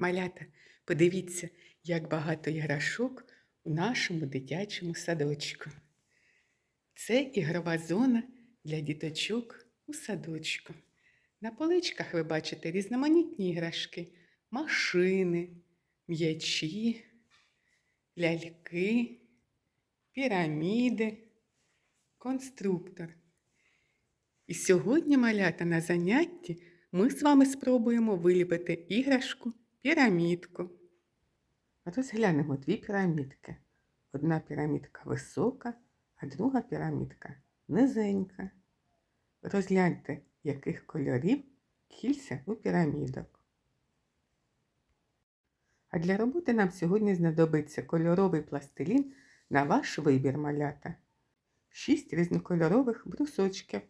Малята, подивіться, як багато іграшок у нашому дитячому садочку. Це ігрова зона для діточок у садочку. На поличках ви бачите різноманітні іграшки, машини, м'ячі, ляльки, піраміди, конструктор. І сьогодні, малята, на занятті ми з вами спробуємо виліпити іграшку пірамідку. Розглянемо дві пірамідки. Одна пірамідка висока, а друга пірамідка низенька. Розгляньте, яких кольорів кільця у пірамідок. А для роботи нам сьогодні знадобиться кольоровий пластилін на ваш вибір малята. Шість різнокольорових брусочків,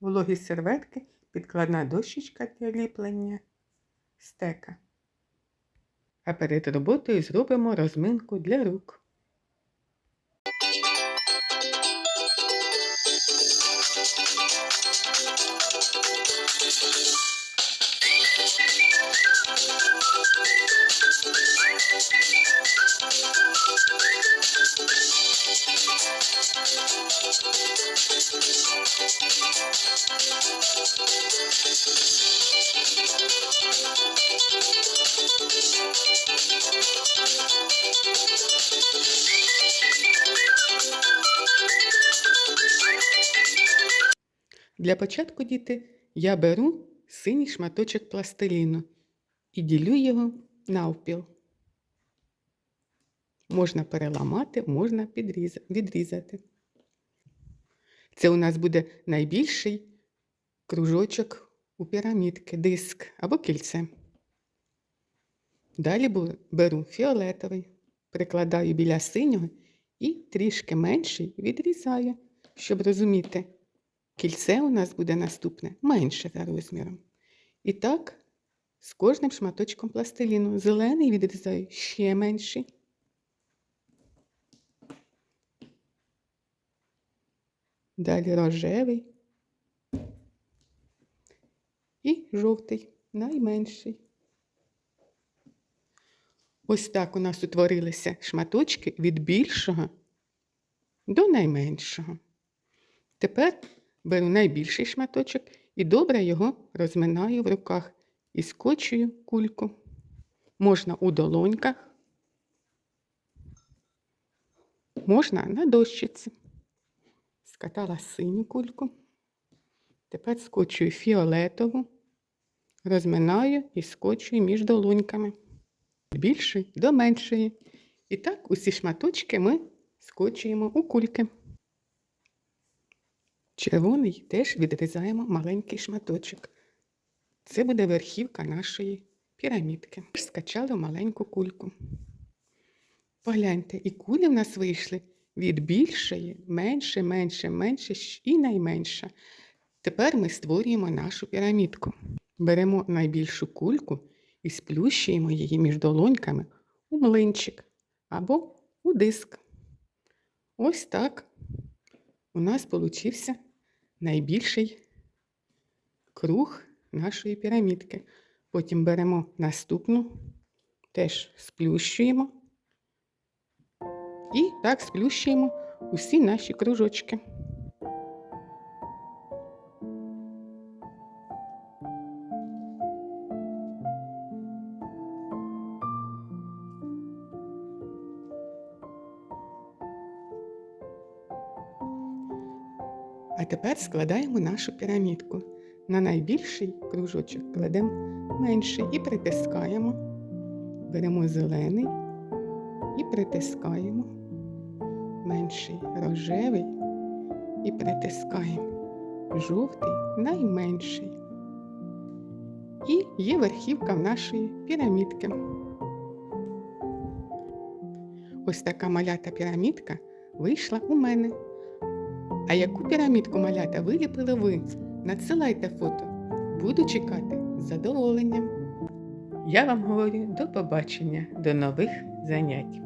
вологі серветки, підкладна дощечка для ліплення, стека. А перед роботою зробимо розминку для рук. Для початку, діти, я беру синій шматочок пластиліну і ділю його навпіл. Можна переламати, можна відрізати. Це у нас буде найбільший кружочок у пірамідки, диск або кільце. Далі беру фіолетовий, прикладаю біля синього і трішки менший відрізаю, щоб розуміти, кільце у нас буде наступне менше за розміром. І так, з кожним шматочком пластиліну зелений відрізаю ще менший. Далі рожевий і жовтий, найменший. Ось так у нас утворилися шматочки від більшого до найменшого. Тепер беру найбільший шматочок і добре його розминаю в руках і скочую кульку. Можна у долоньках, можна на дощиці. Скатала синю кульку. Тепер скочую фіолетову, розминаю і скочую між долоньками. Від більшої до меншої. І так усі шматочки ми скочуємо у кульки. Червоний теж відрізаємо маленький шматочок. Це буде верхівка нашої пірамідки. Скачали маленьку кульку. Погляньте, і кулі в нас вийшли від більшої, менше, менше, менше і найменша. Тепер ми створюємо нашу пірамідку. Беремо найбільшу кульку і сплющуємо її між долоньками у млинчик або у диск. Ось так у нас получився найбільший круг нашої пірамідки. Потім беремо наступну, теж сплющуємо і так сплющуємо усі наші кружочки. А тепер складаємо нашу пірамідку. На найбільший кружочок кладемо менший і притискаємо. Беремо зелений і притискаємо. Менший рожевий і притискаємо. Жовтий найменший. І є верхівка нашої пірамідки. Ось така малята пірамідка вийшла у мене. А яку пірамідку малята виліпили ви? Надсилайте фото. Буду чекати з задоволенням. Я вам говорю до побачення, до нових занять.